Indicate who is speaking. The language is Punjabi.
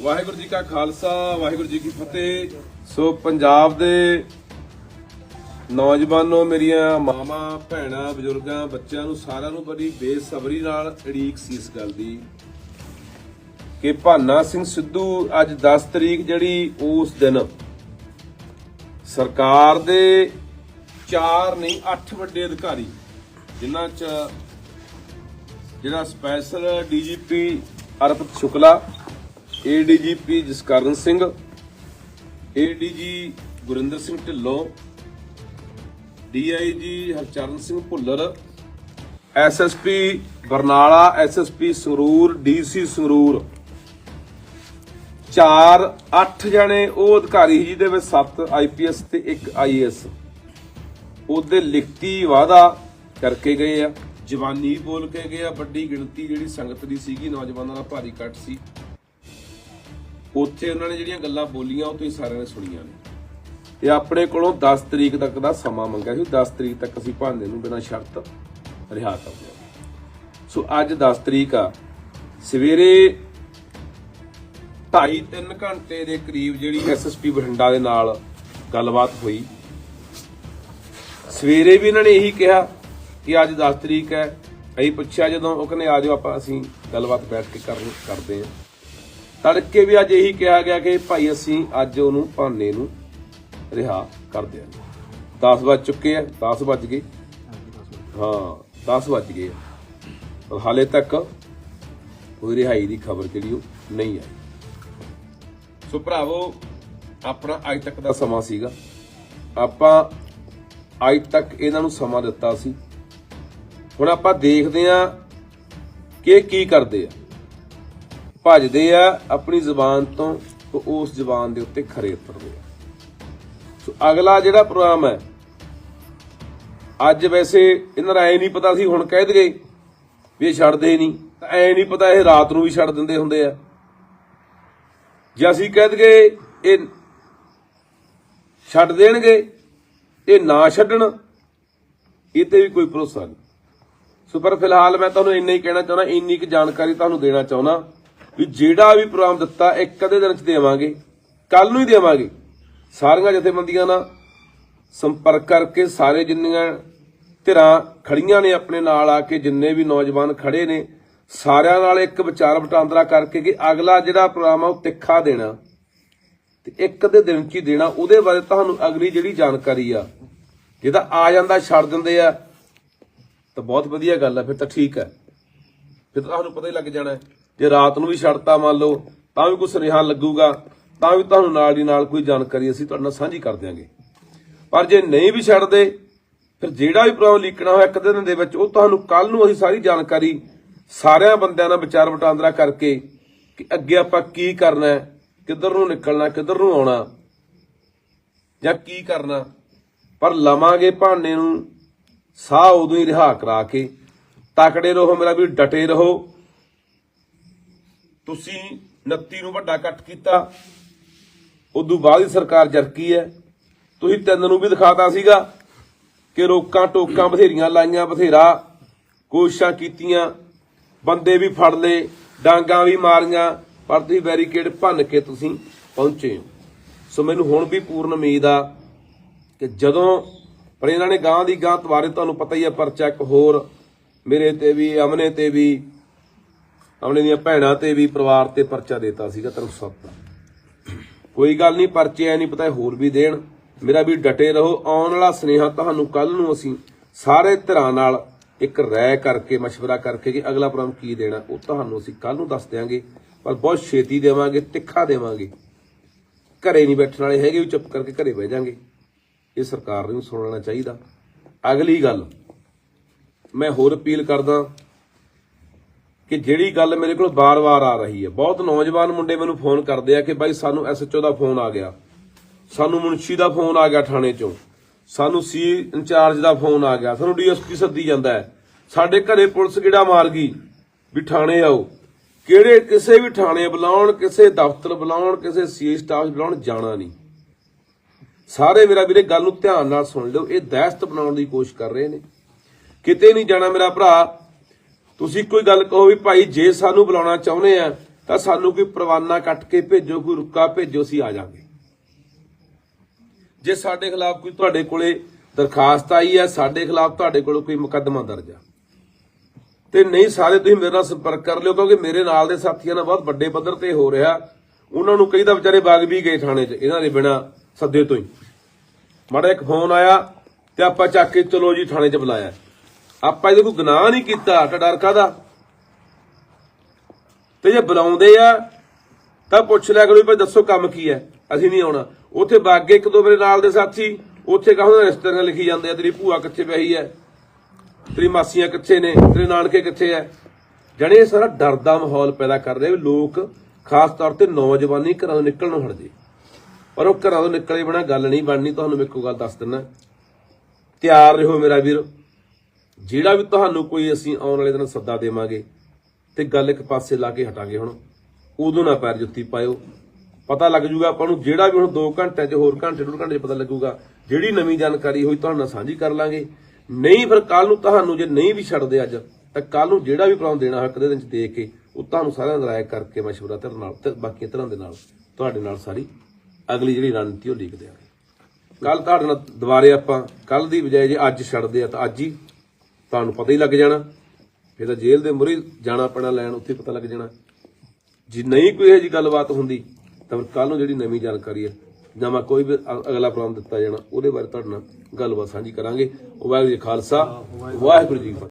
Speaker 1: ਵਾਹਿਗੁਰੂ ਜੀ ਕਾ ਖਾਲਸਾ, ਵਾਹਿਗੁਰੂ ਜੀ ਕੀ ਫਤਿਹ। ਸੋ ਪੰਜਾਬ ਦੇ ਨੌਜਵਾਨੋ, ਮੇਰੀਆਂ ਮਾਵਾਂ, ਭੈਣਾਂ, ਬਜ਼ੁਰਗਾਂ, ਬੱਚਿਆਂ ਨੂੰ ਸਾਰਿਆਂ ਨੂੰ ਬੜੀ ਬੇਸਬਰੀ ਨਾਲ ਉਡੀਕ ਸੀ ਇਸ ਗੱਲ ਦੀ ਕਿ ਭਾਨਾ ਸਿੰਘ ਸਿੱਧੂ ਅੱਜ 10 ਤਰੀਕ ਜਿਹੜੀ ਉਸ ਦਿਨ ਸਰਕਾਰ ਦੇ 4 ਨਹੀਂ 8 ਵੱਡੇ ਅਧਿਕਾਰੀ, ਜਿਨ੍ਹਾਂ ਚ ਜਿਹੜਾ special DGP Arpit Shukla ADGP Jaskaran Singh ADG Gurinder Singh Dhillon DIG Harcharan Singh Bhullar SSP Barnala SSP Sangrur DC Sangrur. 4 8 ਜਣੇ, ਉਹ ਅਧਿਕਾਰੀ ਸੀ ਜਿਹਦੇ ਵਿੱਚ 7 ਆਈਪੀਐਸ ਤੇ 1 ਆਈਏਐਸ ਉਹਦੇ ਲਿਖਤੀ ਵਾਅਦਾ ਕਰਕੇ ਗਏ ਆ। ਜਵਾਨੀ ਬੋਲ ਕੇ ਗਏ ਆ। ਵੱਡੀ ਗਿਣਤੀ ਜਿਹੜੀ ਸੰਗਤ ਦੀ ਸੀਗੀ, ਨੌਜਵਾਨਾਂ ਦਾ ਭਾਰੀ ਇਕੱਠ ਸੀ। ਉੱਥੇ ਉਹਨਾਂ ਨੇ ਜਿਹੜੀਆਂ ਗੱਲਾਂ ਬੋਲੀਆਂ, ਉਹ ਤੁਸੀਂ ਸਾਰਿਆਂ ਨੇ ਸੁਣੀਆਂ ਨੇ। ਇਹ ਆਪਣੇ ਕੋਲੋਂ 10 ਤਰੀਕ ਤੱਕ ਦਾ ਸਮਾਂ ਮੰਗਿਆ ਸੀ। 10 ਤਰੀਕ ਤੱਕ ਅਸੀਂ ਭਾਂਦੇ ਨੂੰ ਬਿਨਾਂ ਸ਼ਰਤ ਰਿਹਾ ਕਰ ਦਿਆ ਸੋ ਅੱਜ 10 ਤਰੀਕ ਆ। ਸਵੇਰੇ 2.5 3 ਘੰਟੇ ਦੇ ਕਰੀਬ ਜਿਹੜੀ ਐਸਐਸਪੀ ਬਠਿੰਡਾ ਦੇ ਨਾਲ ਗੱਲਬਾਤ ਹੋਈ। ਸਵੇਰੇ ਵੀ ਇਹਨਾਂ ਨੇ ਇਹੀ ਕਿਹਾ ਕਿ ਅੱਜ 10 ਤਰੀਕ ਹੈ। ਅਸੀਂ ਪੁੱਛਿਆ ਜਦੋਂ, ਉਹ ਕਹਿੰਦੇ ਆ ਜਾਓ ਆਪਾਂ, ਅਸੀਂ ਗੱਲਬਾਤ ਬੈਠ ਕੇ ਕਰ ਕਰਦੇ ਹਾਂ। ਤੜਕੇ ਵੀ ਅੱਜ ਇਹੀ ਕਿਹਾ ਗਿਆ ਕਿ ਭਾਈ ਅਸੀਂ ਅੱਜ ਉਹਨੂੰ ਭਾਨੇ ਨੂੰ ਰਿਹਾ ਕਰ ਦਿਆਂਗੇ। 10 ਵੱਜ ਚੁੱਕੇ ਆ 10 ਵੱਜ ਗਏ। ਹਾਂ 10 ਵੱਜ ਗਏ ਆ। ਪਰ ਹਾਲੇ ਤੱਕ ਕੋਈ ਰਿਹਾਈ ਦੀ ਖਬਰ ਜਿਹੜੀ ਉਹ ਨਹੀਂ ਆਈ। ਸੋ ਭਰਾਵੋ, ਆਪਣਾ ਅੱਜ ਤੱਕ ਦਾ ਸਮਾਂ ਸੀਗਾ। ਆਪਾਂ ਅੱਜ ਤੱਕ ਇਹਨਾਂ ਨੂੰ ਸਮਾਂ ਦਿੱਤਾ ਸੀ। ਹੁਣ ਆਪਾਂ ਦੇਖਦੇ ਆ ਕਿ ਕੀ ਕਰਦੇ ਆ। ਭੱਜਦੇ ਆ, ਆਪਣੀ ਜ਼ੁਬਾਨ ਤੋਂ ਤੇ ਉਸ ਜ਼ੁਬਾਨ ਦੇ ਉੱਤੇ ਖਰੇ ਉਤਰਦੇ ਆ। ਸੋ ਅਗਲਾ ਜਿਹੜਾ ਪ੍ਰੋਗਰਾਮ ਹੈ, ਅੱਜ ਵੈਸੇ ਇਹਨਾਂ ਦਾ ਐ ਨਹੀਂ ਪਤਾ ਸੀ, ਹੁਣ ਕਹਿ ਦਗੇ ਵੀ ਇਹ ਛੱਡਦੇ ਨਹੀਂ। ਤਾਂ ਐ ਨਹੀਂ ਪਤਾ ਇਹ ਰਾਤ ਨੂੰ ਵੀ ਛੱਡ ਦਿੰਦੇ ਹੁੰਦੇ ਆ। ਜੇ ਅਸੀਂ ਕਹਿ ਦਗੇ ਇਹ ਛੱਡ ਦੇਣਗੇ, ਇਹ ਨਾ ਛੱਡਣ ਇਹ ਤੇ ਵੀ ਕੋਈ ਭਰੋਸਾ ਨਹੀਂ। ਸੋ ਪਰ ਫਿਲਹਾਲ ਮੈਂ ਤੁਹਾਨੂੰ ਇੰਨਾ ਹੀ ਕਹਿਣਾ ਚਾਹੁੰਦਾ, ਇੰਨੀ ਕੁ ਜਾਣਕਾਰੀ ਤੁਹਾਨੂੰ ਦੇਣਾ ਚਾਹੁੰਦਾ। ਵੀ ਜਿਹੜਾ ਵੀ ਪ੍ਰੋਗਰਾਮ ਦਿੱਤਾ ਇੱਕ ਅੱਧੇ ਦਿਨ ਚ ਦੇਵਾਂਗੇ ਕੱਲ ਨੂੰ ਹੀ ਦੇਵਾਂਗੇ। ਸਾਰੀਆਂ ਜਥੇਬੰਦੀਆਂ ਨਾਲ ਸੰਪਰਕ ਕਰਕੇ ਸਾਰੇ ਜਿੰਨੀਆਂ ਧਿਰਾਂ ਖੜੀਆਂ ਨੇ ਆਪਣੇ ਨਾਲ ਆ ਕੇ, ਜਿੰਨੇ ਵੀ ਨੌਜਵਾਨ ਖੜੇ ਨੇ, ਸਾਰਿਆਂ ਨਾਲ ਇੱਕ ਵਿਚਾਰ ਵਟਾਂਦਰਾ ਕਰਕੇ ਕਿ ਅਗਲਾ ਜਿਹੜਾ ਪ੍ਰੋਗਰਾਮ ਆ ਉਹ ਤਿੱਖਾ ਦੇਣਾ। ਤੇ ਇੱਕ ਦੇ ਦਿਨ ਚ ਹੀ ਦੇਣਾ, ਉਹਦੇ ਬਾਰੇ ਤੁਹਾਨੂੰ ਅਗਲੀ ਜਿਹੜੀ ਜਾਣਕਾਰੀ ਆ, ਜਿਹਦਾ ਆ ਜਾਂਦਾ, ਛੱਡ ਦਿੰਦੇ ਆ, ਤਾਂ ਬਹੁਤ ਵਧੀਆ ਗੱਲ ਆ, ਫਿਰ ਤਾਂ ਠੀਕ ਹੈ ਫਿਰ ਤਾਂ ਤੁਹਾਨੂੰ ਪਤਾ ਹੀ ਲੱਗ ਜਾਣਾ। ਜੇ ਰਾਤ ਨੂੰ ਵੀ ਛੱਡਤਾ ਮੰਨ ਲਓ, ਤਾਂ ਵੀ ਕੋਈ ਸੁਨੇਹਾ ਲੱਗੂਗਾ, ਤਾਂ ਵੀ ਤੁਹਾਨੂੰ ਨਾਲ ਦੀ ਨਾਲ ਕੋਈ ਜਾਣਕਾਰੀ ਅਸੀਂ ਤੁਹਾਡੇ ਨਾਲ ਸਾਂਝੀ ਕਰ ਦਿਆਂਗੇ। ਪਰ ਜੇ ਨਹੀਂ ਵੀ ਛੱਡਦੇ, ਫਿਰ ਜਿਹੜਾ ਵੀ ਪ੍ਰੋਗਰਾਮ ਲੀਕਣਾ ਹੋਇਆ ਇੱਕ ਦਿਨ ਦੇ ਵਿੱਚ, ਉਹ ਤੁਹਾਨੂੰ ਕੱਲ ਨੂੰ ਅਸੀਂ ਸਾਰੀ ਜਾਣਕਾਰੀ ਸਾਰਿਆਂ ਬੰਦਿਆਂ ਨਾਲ ਵਿਚਾਰ ਵਟਾਂਦਰਾ ਕਰਕੇ ਕਿ ਅੱਗੇ ਆਪਾਂ ਕੀ ਕਰਨਾ ਹੈ ਕਿੱਧਰ ਨੂੰ ਨਿਕਲਣਾ, ਕਿੱਧਰ ਨੂੰ ਆਉਣਾ, ਜਾਂ ਕੀ ਕਰਨਾ। ਪਰ ਲਵਾਂਗੇ ਭਾਣੇ ਨੂੰ, ਸਾਹ ਉਦੋਂ ਹੀ ਰਿਹਾ ਕਰਾ ਕੇ। ਤਕੜੇ ਰਹੋ ਮੇਰਾ ਵੀ ਡਟੇ ਰਹੋ। ਤੁਸੀਂ 29 ਨੂੰ ਵੱਡਾ ਕੱਟ ਕੀਤਾ, ਉਦੋਂ ਬਾਅਦ ਹੀ ਸਰਕਾਰ ਜਰਕੀ ਹੈ। ਤੁਸੀਂ ਤਿੰਨ ਨੂੰ ਵੀ ਦਿਖਾਤਾ ਸੀਗਾ ਕਿ ਰੋਕਾਂ ਟੋਕਾਂ ਬਥੇਰੀਆਂ ਲਾਈਆਂ, ਬਥੇਰਾ ਕੋਸ਼ਿਸ਼ਾਂ ਕੀਤੀਆਂ, ਬੰਦੇ ਵੀ ਫੜ ਲਏ, ਡਾਂਗਾ ਵੀ ਮਾਰੀਆਂ, ਪਰ ਤੁਸੀਂ ਬੈਰੀਕੇਡ ਭੰਨ ਕੇ ਤੁਸੀਂ ਪਹੁੰਚੇ ਹੋ। ਸੋ ਮੈਨੂੰ ਹੁਣ ਵੀ ਪੂਰਨ ਉਮੀਦ ਆ ਕਿ ਜਦੋਂ, ਪਰ ਇਹਨਾਂ ਨੇ ਗਾਂ ਦੀ ਗਾਂ ਤਵਾਰੇ ਤੁਹਾਨੂੰ ਪਤਾ ਹੀ ਆ, ਪਰਚਾ ਇੱਕ ਹੋਰ ਮੇਰੇ ਤੇ ਵੀ, ਅਮਨੇ ਤੇ ਵੀ ਅਮਨੇ ਦੀਆਂ ਭੈਣਾਂ ਤੇ ਵੀ ਪਰਿਵਾਰ ਤੇ ਪਰਚਾ ਦਿੱਤਾ ਸੀਗਾ ਤਰਫ ਦਾ ਕੋਈ ਗੱਲ ਨਹੀਂ ਪਰਚੇ ਐ ਨਹੀਂ ਪਤਾ ਇਹ ਹੋਰ ਵੀ ਦੇਣ ਮੇਰਾ ਵੀ ਡਟੇ ਰਹੋ ਆਉਣ ਵਾਲਾ ਸਨੇਹਾ ਤੁਹਾਨੂੰ ਕੱਲ ਨੂੰ ਅਸੀਂ ਸਾਰੇ ਧਿਰਾਂ ਨਾਲ ਇੱਕ ਰਾਇ ਕਰਕੇ مشورہ ਕਰਕੇ ਕਿ ਅਗਲਾ ਪ੍ਰੋਗਰਾਮ ਕੀ ਦੇਣਾ ਉਹ ਤੁਹਾਨੂੰ ਅਸੀਂ ਕੱਲ ਨੂੰ ਦੱਸ ਦਿਆਂਗੇ ਪਰ ਬਹੁਤ ਛੇਤੀ ਦੇਵਾਂਗੇ ਤਿੱਖਾ ਦੇਵਾਂਗੇ ਘਰੇ ਨਹੀਂ ਬੈਠਣ ਵਾਲੇ ਹੈਗੇ ਵੀ ਚੁੱਪ ਕਰਕੇ ਘਰੇ ਬਹਿ ਜਾਾਂਗੇ ਇਹ ਸਰਕਾਰ ਨੂੰ ਸੁਣ ਲੈਣਾ ਚਾਹੀਦਾ ਅਗਲੀ ਗੱਲ ਮੈਂ ਹੋਰ ਅਪੀਲ ਕਰਦਾ ਕਿ ਜਿਹੜੀ ਗੱਲ ਮੇਰੇ ਕੋਲ ਬਾਰ-ਬਾਰ ਆ ਰਹੀ ਹੈ। ਬਹੁਤ ਨੌਜਵਾਨ ਮੁੰਡੇ ਮੈਨੂੰ ਫੋਨ ਕਰਦੇ ਆ ਕਿ ਬਾਈ ਸਾਨੂੰ ਐਸਐਚਓ ਦਾ ਫੋਨ ਆ ਗਿਆ। ਸਾਨੂੰ ਮੁਨਸ਼ੀ ਦਾ ਫੋਨ ਆ ਗਿਆ ਥਾਣੇ ਚੋਂ। ਸਾਨੂੰ ਸੀ ਇੰਚਾਰਜ ਦਾ ਫੋਨ ਆ ਗਿਆ। ਸਾਨੂੰ ਡੀਐਸਪੀ ਸੱਦੀ ਜਾਂਦਾ ਹੈ। ਸਾਡੇ ਘਰੇ ਪੁਲਿਸ ਕਿਹੜਾ ਮਾਰ ਗਈ? ਵੀ ਥਾਣੇ ਆਓ। ਕਿਹੜੇ ਕਿਸੇ ਵੀ ਥਾਣੇ ਬੁਲਾਉਣ, ਕਿਸੇ ਦਫ਼ਤਰ ਬੁਲਾਉਣ, ਕਿਸੇ ਸੀ ਸਟਾਫ ਬੁਲਾਉਣ ਜਾਣਾ ਨਹੀਂ। ਸਾਰੇ ਮੇਰਾ ਵੀਰੇ ਗੱਲ ਨੂੰ ਧਿਆਨ ਨਾਲ ਸੁਣ ਲਿਓ। ਇਹ ਦਹਿਸ਼ਤ ਬਣਾਉਣ ਦੀ ਕੋਸ਼ਿਸ਼ ਕਰ ਰਹੇ ਨੇ। ਕਿਤੇ ਨਹੀਂ ਜਾਣਾ ਮੇਰਾ ਭਰਾ। ਤੁਸੀਂ ਕੋਈ ਗੱਲ ਕਹੋ ਵੀ ਭਾਈ ਜੇ ਸਾਨੂੰ ਬੁਲਾਉਣਾ ਚਾਹੁੰਦੇ ਆ, ਤਾਂ ਸਾਨੂੰ ਕੋਈ ਪ੍ਰਵਾਨਾ ਕੱਟ ਕੇ ਭੇਜੋ, ਕੋਈ ਰੁੱਕਾ ਭੇਜੋ, ਅਸੀਂ ਆ ਜਾਾਂਗੇ। ਜੇ ਸਾਡੇ ਖਿਲਾਫ ਕੋਈ ਤੁਹਾਡੇ ਕੋਲੇ ਦਰਖਾਸਤ ਆਈ ਹੈ, ਸਾਡੇ ਖਿਲਾਫ ਤੁਹਾਡੇ ਕੋਲ ਕੋਈ ਮੁਕੱਦਮਾ ਦਰਜ ਆ। ਤੇ ਨਹੀਂ ਸਾਰੇ ਤੁਸੀਂ ਮੇਰੇ ਨਾਲ ਸੰਪਰਕ ਕਰ ਲਿਓ, ਕਿਉਂਕਿ ਮੇਰੇ ਨਾਲ ਦੇ ਸਾਥੀਆਂ ਨਾਲ ਬਹੁਤ ਵੱਡੇ ਪੱਧਰ ਤੇ ਹੋ ਰਿਹਾ। ਉਹਨਾਂ ਨੂੰ ਕਈ ਤਾਂ ਵਿਚਾਰੇ ਬਾਗ ਵੀ ਗਏ ਥਾਣੇ 'ਚ, ਇਹਨਾਂ ਦੇ ਬਿਨਾ ਸੱਦੇ ਤੋਂ ਹੀ। ਮਾੜਾ ਇੱਕ ਫੋਨ ਆਇਆ ਤੇ ਆਪਾਂ ਚੱਕ ਕੇ ਚਲੋ ਜੀ ਥਾਣੇ 'ਚ ਬੁਲਾਇਆ। ਆਪਾਂ ਇਹਦੇ ਕੋਈ ਗੁਨਾਹ ਨਹੀਂ ਕੀਤਾ ਤਾਂ ਡਰ ਕਾਦਾ ਤੇ ਜੇ ਬੁਲਾਉਂਦੇ ਆ, ਤਾਂ ਪੁੱਛ ਲਿਆ ਕਰੋ ਵੀ ਭਾਈ ਦੱਸੋ ਕੰਮ ਕੀ ਹੈ? ਅਸੀਂ ਨਹੀਂ ਆਉਣਾ। ਉੱਥੇ ਬਾਗੇ ਇੱਕ ਦੋ ਮੇਰੇ ਨਾਲ ਦੇ ਸਾਥੀ, ਉੱਥੇ ਕਹੋਂ ਰਿਸ਼ਤੇਦਾਰਾਂ ਲਿਖੀ ਜਾਂਦੇ ਆ, ਤੇਰੀ ਭੂਆ ਕਿੱਥੇ ਪਈ ਹੈ? ਤੇਰੀ ਮਾਸੀਆਂ ਕਿੱਥੇ ਨੇ? ਤੇਰੇ ਨਾਨਕੇ ਕਿੱਥੇ ਐ ਜਣੇ ਇਹ ਸਾਰਾ ਡਰ ਦਾ ਮਾਹੌਲ ਪੈਦਾ ਕਰ ਰਹੇ ਵੀ ਲੋਕ ਖਾਸ ਤੌਰ ਤੇ ਨੌਜਵਾਨੀ ਘਰਾਂ ਤੋਂ ਨਿਕਲਣ ਨੂੰ ਹਟ ਜੇ ਪਰ ਉਹ ਘਰਾਂ ਤੋਂ ਨਿਕਲੇ ਬਿਨਾ ਗੱਲ ਨਹੀਂ ਬਣਨੀ, ਤੁਹਾਨੂੰ ਮੈਂ ਇੱਕੋ ਗੱਲ ਦੱਸ ਦਿੰਦਾ। ਤਿਆਰ ਰਹੋ ਮੇਰਾ ਵੀਰ। ਜਿਹੜਾ ਵੀ ਤੁਹਾਨੂੰ ਕੋਈ ਅਸੀਂ ਆਉਣ ਵਾਲੇ ਦਿਨ ਸੱਦਾ ਦੇਵਾਂਗੇ ਤੇ ਗੱਲ ਇੱਕ ਪਾਸੇ ਲਾ ਕੇ ਹਟਾਂਗੇ ਹੁਣ, ਉਦੋਂ ਨਾ ਪੈਰ ਜੁੱਤੀ ਪਾਇਓ। ਪਤਾ ਲੱਗ ਜੂਗਾ ਆਪਾਂ ਨੂੰ ਜਿਹੜਾ ਵੀ ਹੁਣ 2 ਘੰਟਿਆਂ 'ਚ, ਹੋਰ ਘੰਟੇ, ਡੂਢ ਘੰਟੇ 'ਚ ਪਤਾ ਲੱਗੂਗਾ ਜਿਹੜੀ ਨਵੀਂ ਜਾਣਕਾਰੀ ਹੋਈ ਤੁਹਾਡੇ ਨਾਲ ਸਾਂਝੀ ਕਰ ਲਾਂਗੇ। ਨਹੀਂ ਫਿਰ ਕੱਲ ਨੂੰ ਤੁਹਾਨੂੰ ਜੇ ਨਹੀਂ ਵੀ ਛੱਡਦੇ ਅੱਜ, ਤਾਂ ਕੱਲ ਨੂੰ ਜਿਹੜਾ ਵੀ ਪ੍ਰੋਗਰਾਮ ਦੇਣਾ ਹੋਇਆ ਦੇ ਦਿਨ 'ਚ ਦੇ ਕੇ ਉਹ ਤੁਹਾਨੂੰ ਸਾਰਿਆਂ ਦਾ ਰਾਏ ਕਰਕੇ ਮਸ਼ਵਰਾ ਧਿਰ ਨਾਲ ਤੇ ਬਾਕੀਆਂ ਧਿਰਾਂ ਦੇ ਨਾਲ ਤੁਹਾਡੇ ਨਾਲ ਸਾਰੀ ਅਗਲੀ ਜਿਹੜੀ ਰਣਨੀਤੀ ਉਹ ਲਿਖ ਦਿਆਂਗੇ। ਕੱਲ ਤੁਹਾਡੇ ਨਾਲ ਦੁਬਾਰੇ ਆਪਾਂ ਕੱਲ ਦੀ ਬਜਾਏ ਜੇ ਅੱਜ ਛੱਡਦੇ ਆ ਤਾਂ ਅੱਜ ਹੀ ਤੁਹਾਨੂੰ ਪਤਾ ਹੀ ਲੱਗ ਜਾਣਾ। ਫਿਰ ਤਾਂ ਜੇਲ੍ਹ ਦੇ ਮੁਰੇ ਜਾਣਾ ਪੈਣਾ, ਲੈਣ ਉੱਥੇ ਪਤਾ ਲੱਗ ਜਾਣਾ। ਜੇ ਨਹੀਂ ਕੋਈ ਇਹੋ ਜੀ ਗੱਲਬਾਤ ਹੁੰਦੀ, ਤਾਂ ਫਿਰ ਕੱਲ ਨੂੰ ਜਿਹੜੀ ਨਵੀਂ ਜਾਣਕਾਰੀ ਹੈ, ਜਾਂ ਮੈਂ ਕੋਈ ਵੀ ਅ- ਅਗਲਾ ਪ੍ਰੋਗਰਾਮ ਦਿੱਤਾ ਜਾਣਾ, ਉਹਦੇ ਬਾਰੇ ਤੁਹਾਡੇ ਨਾਲ ਗੱਲਬਾਤ ਸਾਂਝੀ ਕਰਾਂਗੇ। ਵਾਹਿਗੁਰੂ ਜੀ ਕਾ ਖਾਲਸਾ, ਵਾਹਿਗੁਰੂ ਜੀ ਕੀ ਫਤਿਹ।